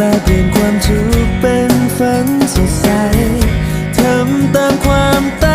ลเปลี่ยนความทุกข์เป็นฝันสดใสทำตามความตั้ง